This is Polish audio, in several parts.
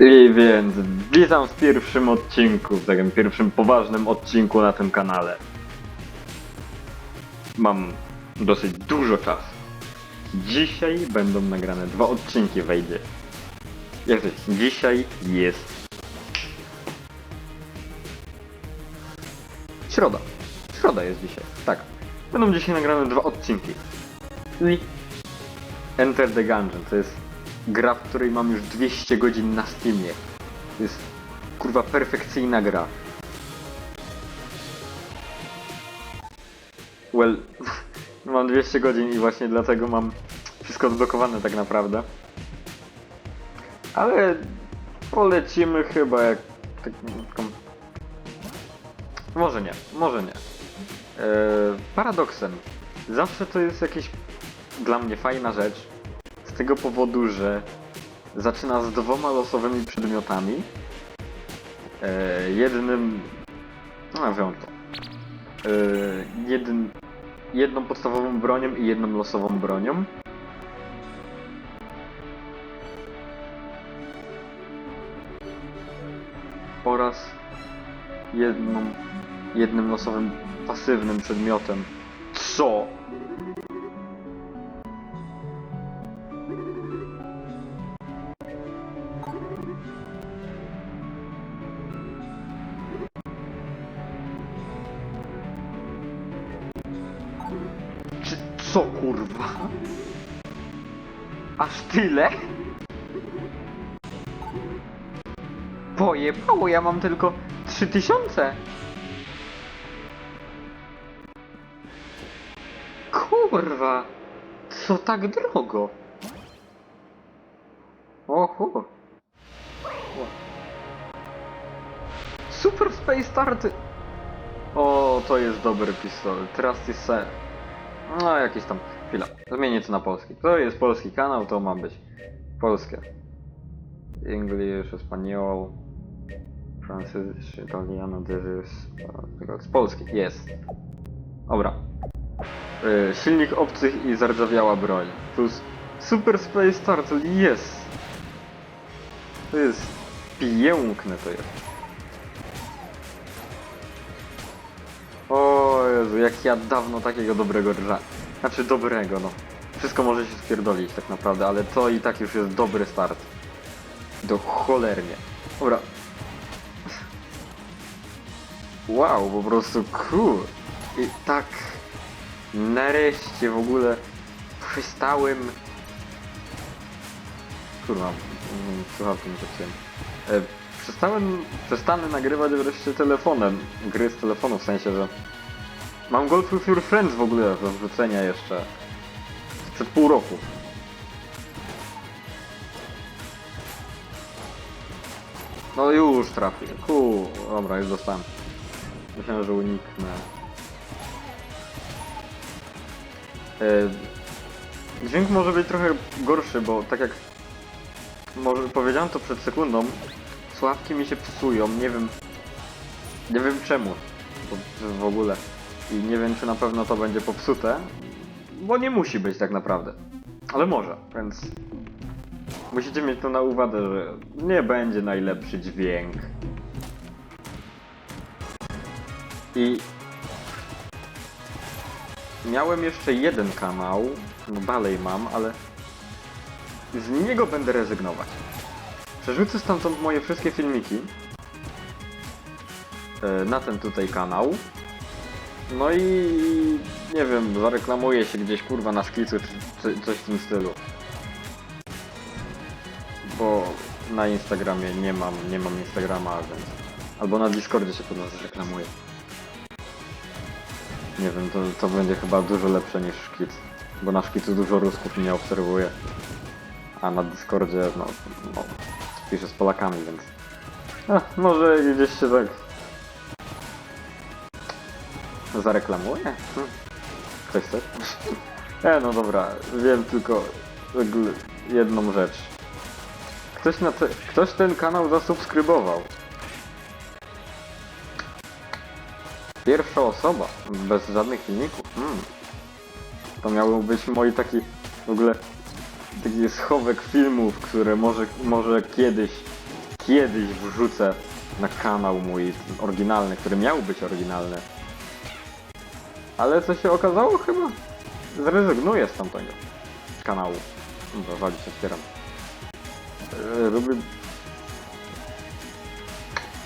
I więc witam w pierwszym odcinku, w takim pierwszym poważnym odcinku na tym kanale. Mam dosyć dużo czasu. Dzisiaj będą nagrane dwa odcinki wejdzie. Jak to jest? Dzisiaj jest środa. Środa jest dzisiaj, tak. Będą dzisiaj nagrane dwa odcinki. I Enter the Gungeon to jest gra, w której mam już 200 godzin na Steamie. Jest kurwa perfekcyjna gra. Well, mam 200 godzin i właśnie dlatego mam wszystko odblokowane tak naprawdę. Ale polecimy chyba jak tak, taką... Może nie, może nie. Eee, paradoksem. Zawsze to jest jakieś dla mnie fajna rzecz. Tego powodu, że zaczyna z dwoma losowymi przedmiotami. E, jednym. No, wiem to. E, jedn, jedną podstawową bronią i jedną losową bronią. Oraz jedną, jednym losowym pasywnym przedmiotem. Co? Co kurwa? Aż tyle? Pojebało, ja mam tylko 3000. Kurwa, co tak drogo? Oho. Super Space Starty. O, to jest dobry pistolet. Jest se... No, jakiś tam... Chwila. Zmienię to na polski. To jest polski kanał, to ma być polskie. English, Espanol, Francis, Italiano, uh, Z polski, jest. Dobra. Y, silnik obcych i zardzawiała broń. Plus Super Space Turtle, jest. To jest piękne to jest. Ja dawno takiego dobrego drża. Znaczy dobrego, no. Wszystko może się spierdolić tak naprawdę, ale to i tak już jest dobry start. Do cholernie. Dobra. Wow, po prostu cool. I tak nareszcie w ogóle przestałem... Kurwa, mm, słuchawki nie zaciąłem. E, przestałem, przestanę nagrywać wreszcie telefonem. Gry z telefonu, w sensie, że mam Golf with Your Friends w ogóle do wrzucenia jeszcze. Przed pół roku. No już trafię. Ku, dobra, już dostałem. Myślałem, że uniknę. E, Dźwięk może być trochę gorszy, bo tak jak może powiedziałem to przed sekundą, sławki mi się psują, nie wiem nie wiem czemu w ogóle i nie wiem czy na pewno to będzie popsute, bo nie musi być tak naprawdę, ale może, więc musicie mieć to na uwadze, że nie będzie najlepszy dźwięk i Miałem jeszcze jeden kanał, no dalej mam, ale z niego będę rezygnować. Przerzucę stamtąd moje wszystkie filmiki e, na ten tutaj kanał. No i nie wiem, zareklamuję się gdzieś kurwa na szkicu czy, coś w tym stylu. Bo na Instagramie nie mam, nie mam Instagrama, więc... Albo na Discordzie się pod nas. Nie wiem, to, to będzie chyba dużo lepsze niż szkic. Bo na szkicu dużo Rusków nie obserwuję. A na Discordzie, no, no piszę z Polakami, więc... A, może gdzieś się tak... Zareklamuję? Hm. Ktoś chce? E, no dobra, wiem tylko jedną rzecz. Ktoś, na te, ktoś ten kanał zasubskrybował. Pierwsza osoba, bez żadnych filmików. Hmm. To miał być mój taki w ogóle taki schowek filmów, które może, może kiedyś kiedyś wrzucę na kanał mój oryginalny, który miał być oryginalny. Ale co się okazało chyba? Zrezygnuję z tamtego kanału. Dobra, walić otwieram. Yy, Lubię...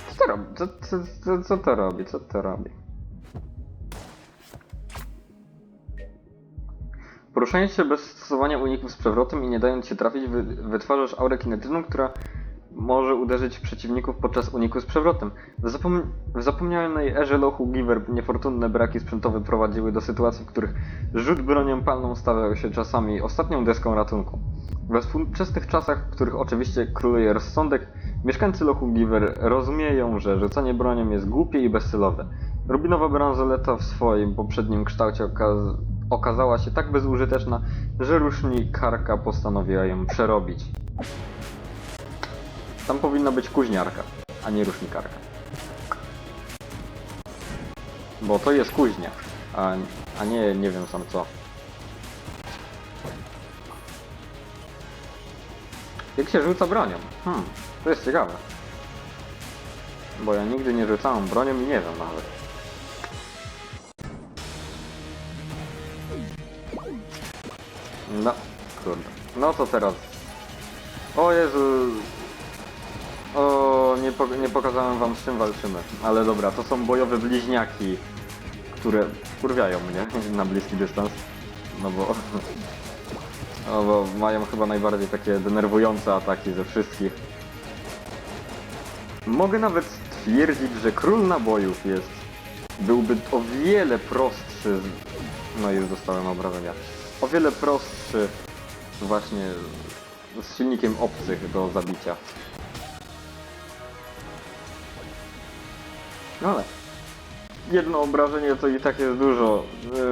Co to robi? Co, co, co, co to robi? Co to robi? Poruszając się bez stosowania uników z przewrotem i nie dając się trafić, wy, wytwarzasz aurę kinetyczną, która może uderzyć przeciwników podczas uniku z przewrotem. W, zapom w zapomnianej erze lochu Giver niefortunne braki sprzętowe prowadziły do sytuacji, w których rzut bronią palną stawał się czasami ostatnią deską ratunku. We współczesnych czasach, w których oczywiście króluje rozsądek, mieszkańcy lochu Giver rozumieją, że rzucanie bronią jest głupie i bezcelowe. Rubinowa bransoleta w swoim poprzednim kształcie okaz okazała się tak bezużyteczna, że rusznikarka postanowiła ją przerobić. Tam powinna być kuźniarka, a nie rusznikarka. Bo to jest kuźnia, a, a nie nie wiem sam co. Jak się rzuca bronią? Hmm, to jest ciekawe. Bo ja nigdy nie rzucałem bronią i nie wiem nawet. No, kurde. No to teraz. O Jezu. O, nie, po, nie pokazałem wam z czym walczymy. Ale dobra, to są bojowe bliźniaki, które kurwiają mnie na bliski dystans. No bo... No bo mają chyba najbardziej takie denerwujące ataki ze wszystkich. Mogę nawet stwierdzić, że król nabojów jest... Byłby o wiele prostszy... No już dostałem obrażenia. O wiele prostszy właśnie z silnikiem obcych do zabicia. No ale jedno obrażenie to i tak jest dużo.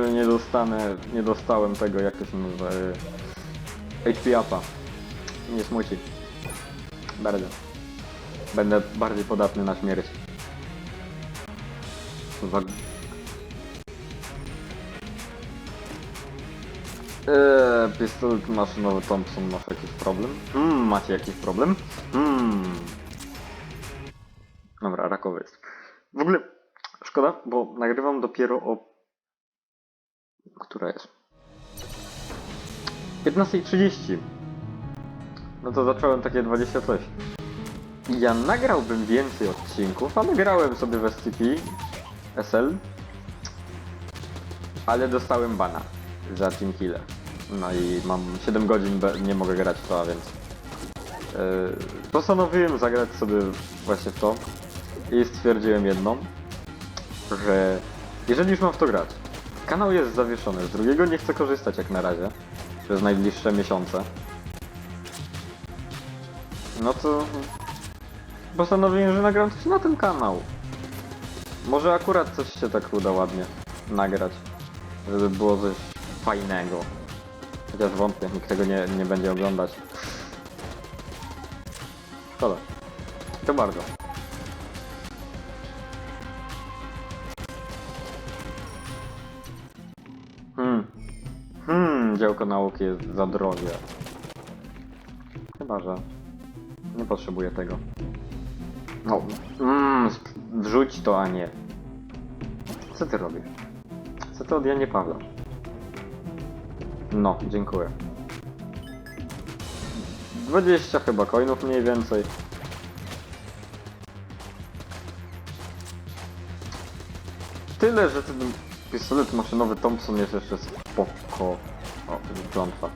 Yy, Nie dostanę, nie dostałem tego, jak to się nazywa, yy, HP upa. Nie smuci. Bardzo. Będę bardziej podatny na śmierć. Za... Eee, pistolet maszynowy Thompson, masz jakiś problem? Hmm, macie jakiś problem? Hmm. Dobra, rakowy jest. Szkoda, bo nagrywam dopiero o... Która jest? 15.30. No to zacząłem takie 20 coś. Ja nagrałbym więcej odcinków, a nagrałem sobie w SCP SL, ale dostałem bana za Team Killer. No i mam 7 godzin, nie mogę grać w to, a więc yy, postanowiłem zagrać sobie właśnie w to i stwierdziłem jedną, że jeżeli już mam w to grać, kanał jest zawieszony, z drugiego nie chcę korzystać jak na razie, przez najbliższe miesiące, no to postanowiłem, że nagram coś na ten kanał. Może akurat coś się tak uda ładnie nagrać, żeby było coś fajnego. Chociaż wątpię, nikt tego nie, nie będzie oglądać. Szkoda. To bardzo. Działko nauki jest za drogie. Chyba, że nie potrzebuję tego. No, mm, wrzuć to, a nie. Co ty robisz? Co ty od Janie Pawła? No, dziękuję. 20 chyba coinów mniej więcej. Tyle, że ten pistolet maszynowy Thompson jest jeszcze spoko. O, to jest klątwa.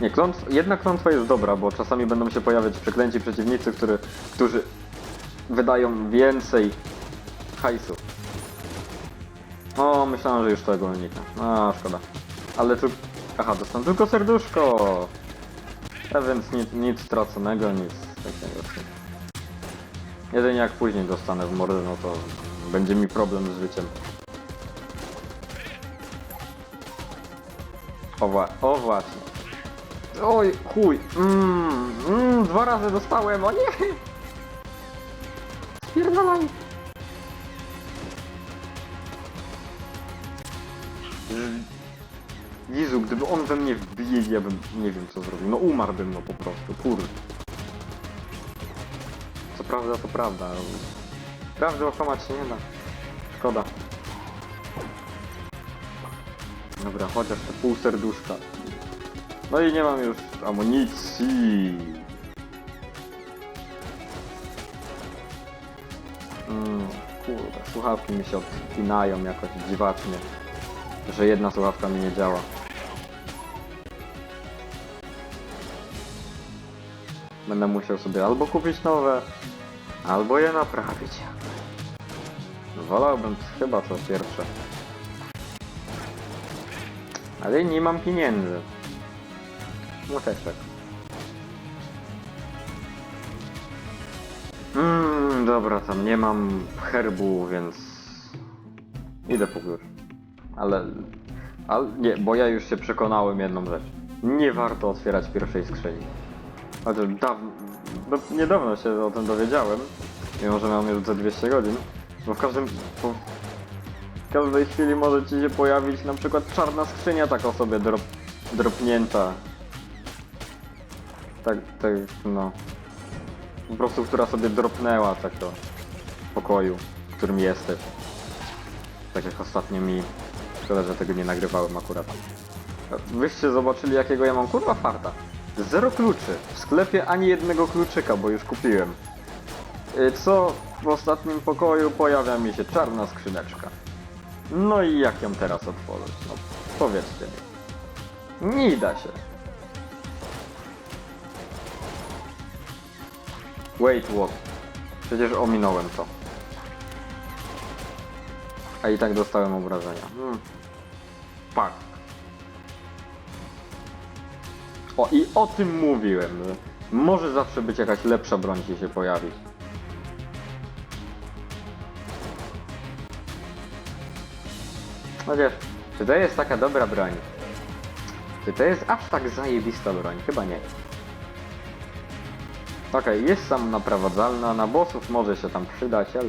Nie, klątwa, jedna klątwa jest dobra, bo czasami będą się pojawiać przeklęci przeciwnicy, który, którzy wydają więcej hajsu. O, myślałem, że już tego uniknę. A, szkoda. Ale tu... Aha, dostanę tylko serduszko! A więc nic, nic straconego, nic takiego. Jedynie jak później dostanę w mordę, no to będzie mi problem z życiem. Wła o właśnie. Oj, chuj. Mm, mm, dwa razy dostałem, o nie! Spierdalaj! Jezu, gdyby on we mnie wbił, ja bym nie wiem co zrobił. No umarłbym no po prostu, kurde. prawda to prawda. Prawdy okłamać się nie da. Szkoda. Dobra, chociaż te pół serduszka. No i nie mam już amunicji. Mm, kurde, słuchawki mi się odpinają jakoś dziwacznie. Że jedna słuchawka mi nie działa. Będę musiał sobie albo kupić nowe, albo je naprawić. Wolałbym chyba to pierwsze. Ale nie mam pieniędzy. No też tak. Mmm, dobra, tam nie mam herbu, więc idę po klucz. Ale, ale nie, bo ja już się przekonałem jedną rzecz. Nie warto otwierać pierwszej skrzyni. Chociaż dawno, no, niedawno się o tym dowiedziałem, mimo że mam już ze 200 godzin, bo w każdym, po, każdej chwili może ci się pojawić na przykład czarna skrzynia taka sobie drop, dropnięta. Tak, tak, no. Po prostu, która sobie dropnęła tak to w pokoju, w którym jesteś. Tak jak ostatnio mi. Szkoda, że tego nie nagrywałem akurat. Wyście zobaczyli jakiego ja mam kurwa farta. Zero kluczy. W sklepie ani jednego kluczyka, bo już kupiłem. Y, Co w ostatnim pokoju pojawia mi się czarna skrzyneczka. No i jak ją teraz otworzyć? No powiedzcie mi. Nie da się. Wait, what? Przecież ominąłem to. A i tak dostałem obrażenia. Hmm. Pak. O, i o tym mówiłem, że może zawsze być jakaś lepsza broń ci się pojawić. Chociaż, czy to jest taka dobra broń? Czy to jest aż tak zajebista broń? Chyba nie. Okej, jest sam naprowadzalna, na bossów może się tam przydać, ale...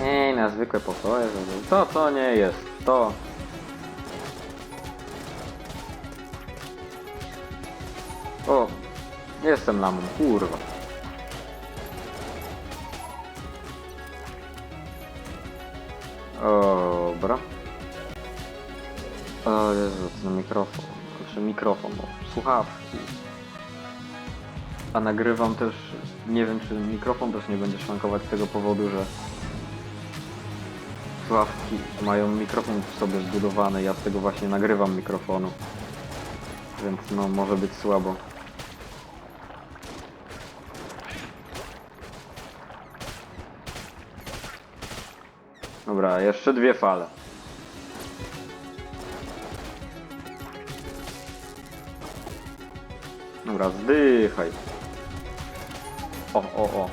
Ej, na zwykłe pokoje, to to nie jest, to... O, jestem lamą, kurwa. Dobra. O Jezu, ten mikrofon. Znaczy mikrofon, słuchawki. A nagrywam też, nie wiem czy mikrofon też nie będzie szwankować z tego powodu, że słuchawki mają mikrofon w sobie zbudowany, ja z tego właśnie nagrywam mikrofonu. Więc no może być słabo. Dobra, jeszcze dwie fale. Dobra, zdychaj. O, o, o.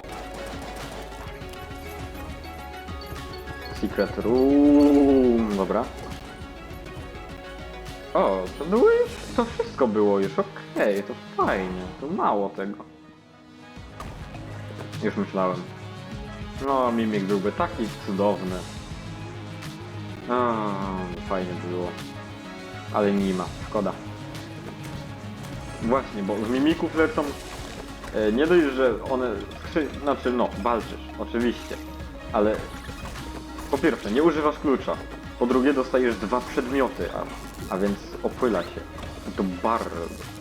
Secret room, dobra. O, to było już, to wszystko było już, okej, to fajnie, to mało tego. Już myślałem. No, mimik byłby taki cudowny. A, fajnie było. Ale nie ma, szkoda. Właśnie, bo z mimików lecą e, nie dość, że one skrzy... znaczy no, walczysz, oczywiście, ale po pierwsze, nie używasz klucza, po drugie dostajesz dwa przedmioty, a, a więc opyla się. To bardzo.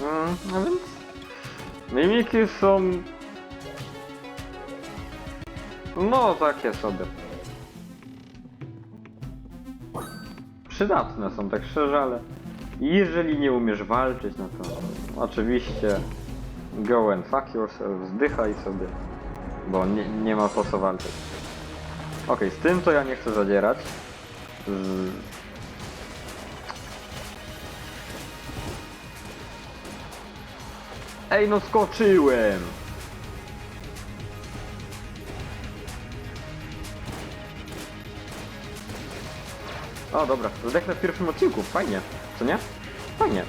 Mm, a więc mimiki są no takie sobie. Przydatne są, tak szczerze, ale jeżeli nie umiesz walczyć, no to oczywiście go and fuck yourself, zdychaj sobie, bo nie, nie ma po co walczyć. Okej, z tym to ja nie chcę zadzierać. Z... Ej, no skoczyłem! O, dobra, zdechnę w pierwszym odcinku, fajnie, co nie? Fajnie.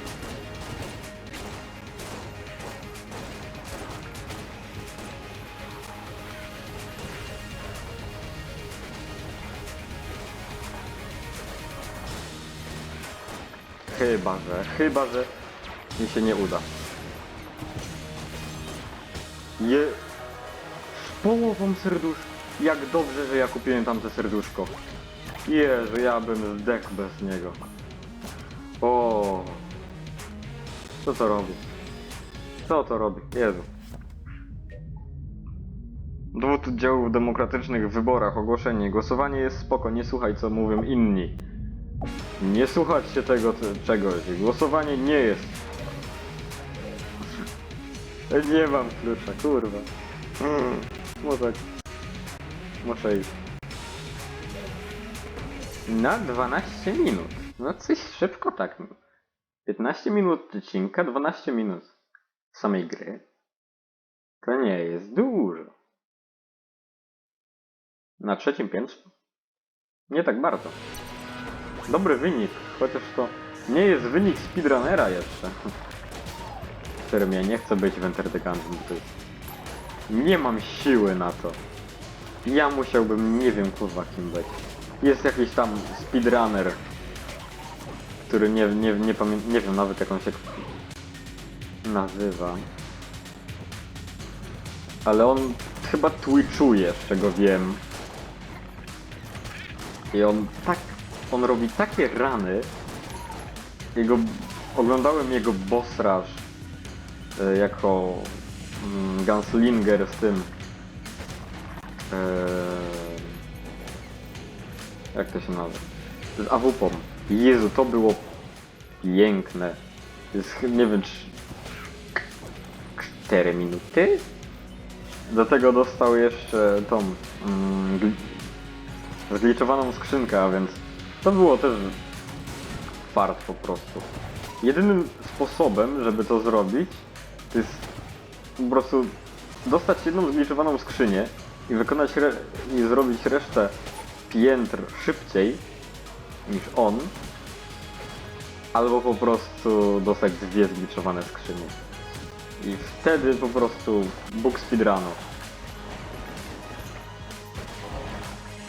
Chyba, że, chyba, że mi się nie uda. Je... Z połową serduszka. Jak dobrze, że ja kupiłem tamte serduszko. Jezu, ja bym zdechł bez niego. O, Co to robi? Co to robi? Jezu. Dowód udziału w demokratycznych wyborach. Ogłoszenie. Głosowanie jest spoko. Nie słuchaj, co mówią inni. Nie słuchać się tego te- czegoś. Głosowanie nie jest. Nie mam klucza, kurwa. Mm, Muszę... Muszę iść. Na 12 minut. No coś szybko tak. 15 minut odcinka, 12 minut samej gry. To nie jest dużo. Na trzecim piętrze? Nie tak bardzo. Dobry wynik, chociaż to nie jest wynik speedrunnera jeszcze. Którym ja nie chcę być w Enter the Gungeon, bo to jest... Nie mam siły na to. Ja musiałbym, nie wiem kurwa kim być. Jest jakiś tam speedrunner, który nie, nie, nie, nie wiem nawet jak on się nazywa. Ale on chyba twitchuje, z czego wiem. I on tak, on robi takie rany. Jego, oglądałem jego boss rush e, jako mm, gunslinger z tym. E, jak to się nazywa? Z AWP. Jezu, to było piękne. Jest, nie wiem, czy 4 minuty? Do tego dostał jeszcze tą mm, zgliczowaną skrzynkę, a więc to było też fart po prostu. Jedynym sposobem, żeby to zrobić, to jest po prostu dostać jedną zgliczowaną skrzynię i wykonać i zrobić resztę piętr szybciej niż on, albo po prostu dostać dwie zgliczowane skrzynie. I wtedy po prostu Bóg speedrunu.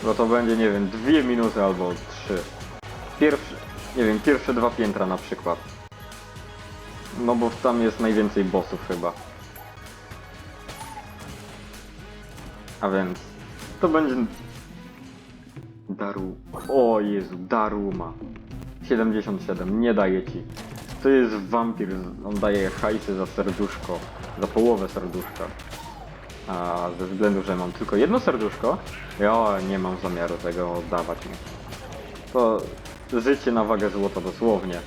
No to będzie, nie wiem, dwie minuty albo trzy. Pierwsze, nie wiem, pierwsze dwa piętra na przykład. No bo tam jest najwięcej bossów chyba. A więc to będzie Daru. O Jezu, Daruma. 77, nie daje ci. To jest wampir, on daje hajsy za serduszko, za połowę serduszka. A ze względu, że mam tylko jedno serduszko, ja nie mam zamiaru tego oddawać mu. To życie na wagę złota dosłownie.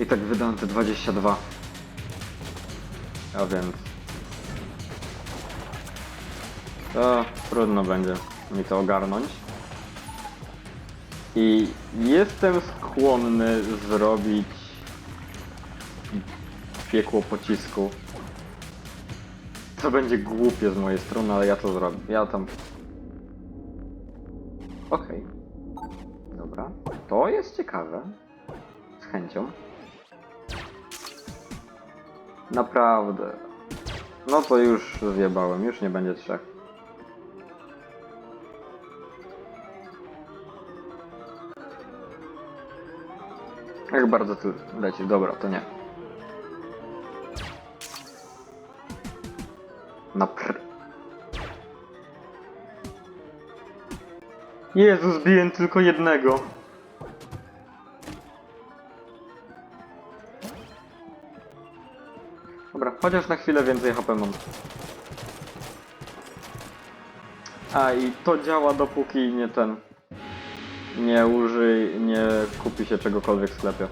I tak wydałem te 22. A więc... To trudno będzie mi to ogarnąć. I jestem skłonny zrobić piekło pocisku. To będzie głupie z mojej strony, ale ja to zrobię. Ja tam... Okej. Dobra. To jest ciekawe. Z chęcią. Naprawdę. No to już zjebałem, już nie będzie trzech. Jak bardzo tu leci? Dobra, to nie. Napr... Jezu, zbiłem tylko jednego. Dobra, chociaż na chwilę więcej HP mam. A i to działa dopóki nie ten. Nie użyj, nie kupi się czegokolwiek w sklepie.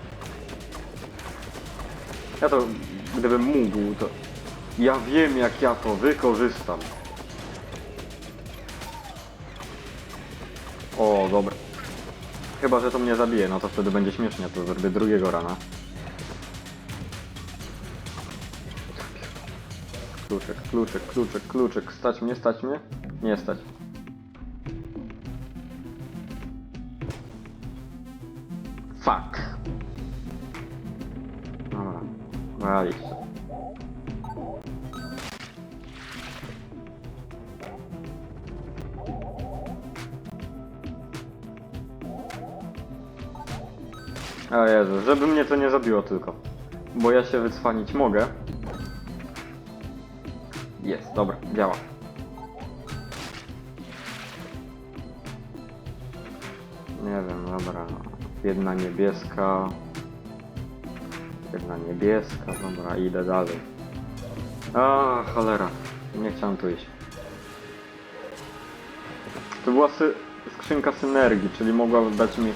Ja to, gdybym mógł, to... Ja wiem jak ja to wykorzystam. O, dobra. Chyba, że to mnie zabije, no to wtedy będzie śmiesznie, to zrobię drugiego rana. Kluczek, kluczek, kluczek, kluczek. Stać mnie, stać mnie? Nie stać. Fuck. Dobra, walić. O Jezu, żeby mnie to nie zabiło tylko. Bo ja się wycwanić mogę. Jest, dobra, działa. Jedna niebieska. Jedna niebieska, dobra, idę dalej. A, cholera. Nie chciałem tu iść. To była sy skrzynka synergii, czyli mogła dać mi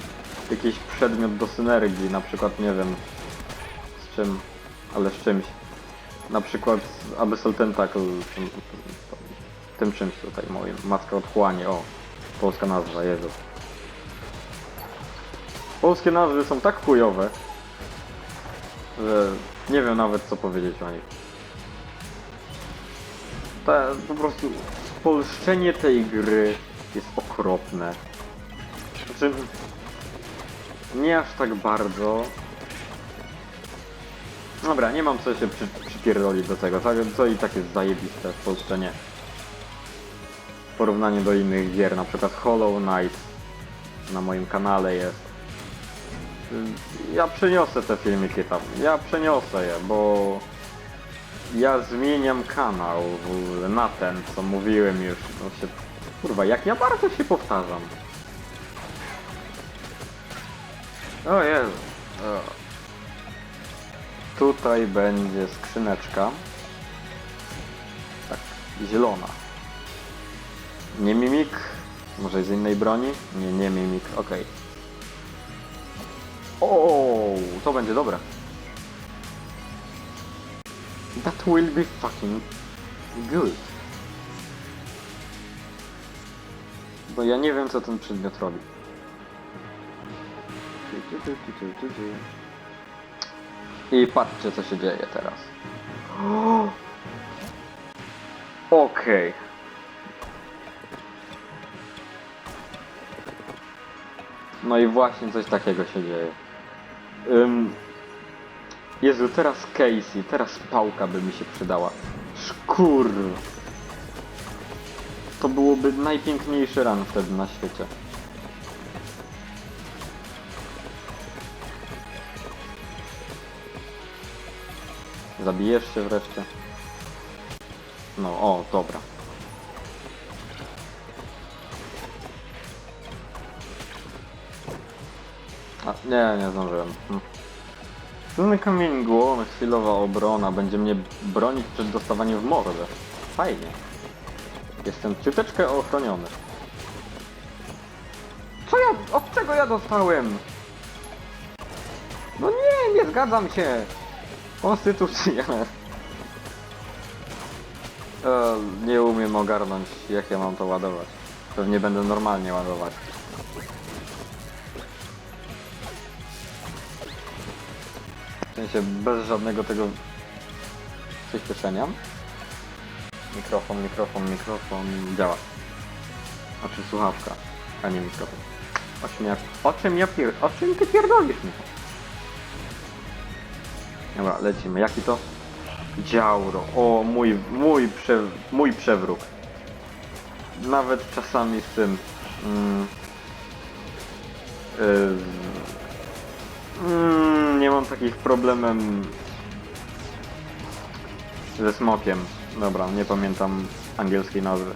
jakiś przedmiot do synergii, na przykład, nie wiem, z czym, ale z czymś. Na przykład z Abyssal Tentacle, tym, tym czymś tutaj moim, Matka Otchłanie, o, polska nazwa, Jezu. Polskie nazwy są tak chujowe, że nie wiem nawet co powiedzieć o nich. Ta, po prostu spolszczenie tej gry jest okropne. Znaczy, nie aż tak bardzo. Dobra, nie mam co się przy, przypierdolić do tego. Tak, to i tak jest zajebiste spolszczenie. W porównaniu do innych gier, na przykład Hollow Knight na moim kanale jest. Ja przeniosę te filmiki tam. Ja przeniosę je, bo ja zmieniam kanał na ten, co mówiłem już. No się, kurwa, jak ja bardzo się powtarzam. O Jezu. O. Tutaj będzie skrzyneczka. Tak, zielona. Nie mimik? Może z innej broni? Nie, nie mimik, okej. O, to będzie dobre. That will be fucking good. Bo ja nie wiem, co ten przedmiot robi. I patrzcie, co się dzieje teraz. Okej. No i właśnie coś takiego się dzieje. Ym... Jezu, teraz Casey, teraz pałka by mi się przydała. Szkur. To byłoby najpiękniejszy ran wtedy na świecie. Zabijesz się wreszcie? No, o, dobra. A, nie, nie zdążyłem. Hm. Tylny kamień głowy, chwilowa obrona, będzie mnie bronić przed dostawaniem w mordę. Fajnie. Jestem ciuteczkę ochroniony. Co ja, od czego ja dostałem? No nie, nie zgadzam się. Konstytucja. E, nie umiem ogarnąć, jak ja mam to ładować. Pewnie będę normalnie ładować. Sensie bez żadnego tego przyspieszenia. Mikrofon, mikrofon, mikrofon działa. Znaczy słuchawka, a nie mikrofon. O czym ja, o czym ja pier... O czym ty pierdolisz mi? Dobra, lecimy. Jaki to? Dziauro. O, mój, mój, prze, mój przewrót. Nawet czasami z tym... Mm, yy, nie mam takich problemem ze smokiem. Dobra, nie pamiętam angielskiej nazwy.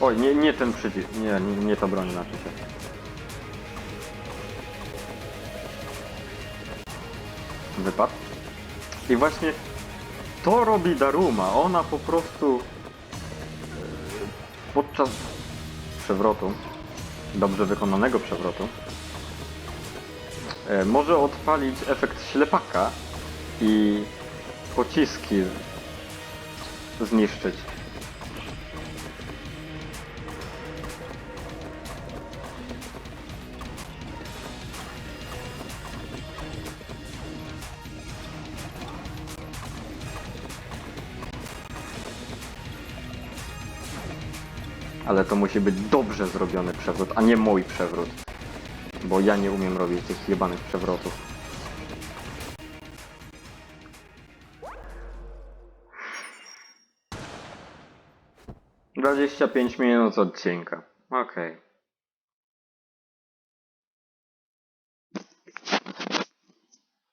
Oj, nie, nie ten przycisk. Nie, nie, nie ta broń znaczy się. Wypadł. I właśnie to robi Daruma. Ona po prostu e, podczas przewrotu dobrze wykonanego przewrotu, może odpalić efekt ślepaka i pociski zniszczyć. Ale to musi być dobrze zrobiony przewrót, a nie mój przewrót. Bo ja nie umiem robić tych jebanych przewrotów. Dwadzieścia pięć minut odcinka. Okej. Okay.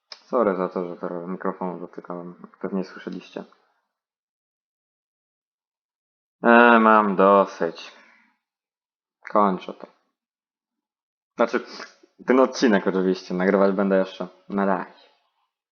Sorry za to, że teraz mikrofon dotykałem. Pewnie słyszeliście. E, mam dosyć. Kończę to. Znaczy, ten odcinek oczywiście, nagrywać będę jeszcze. Na razie.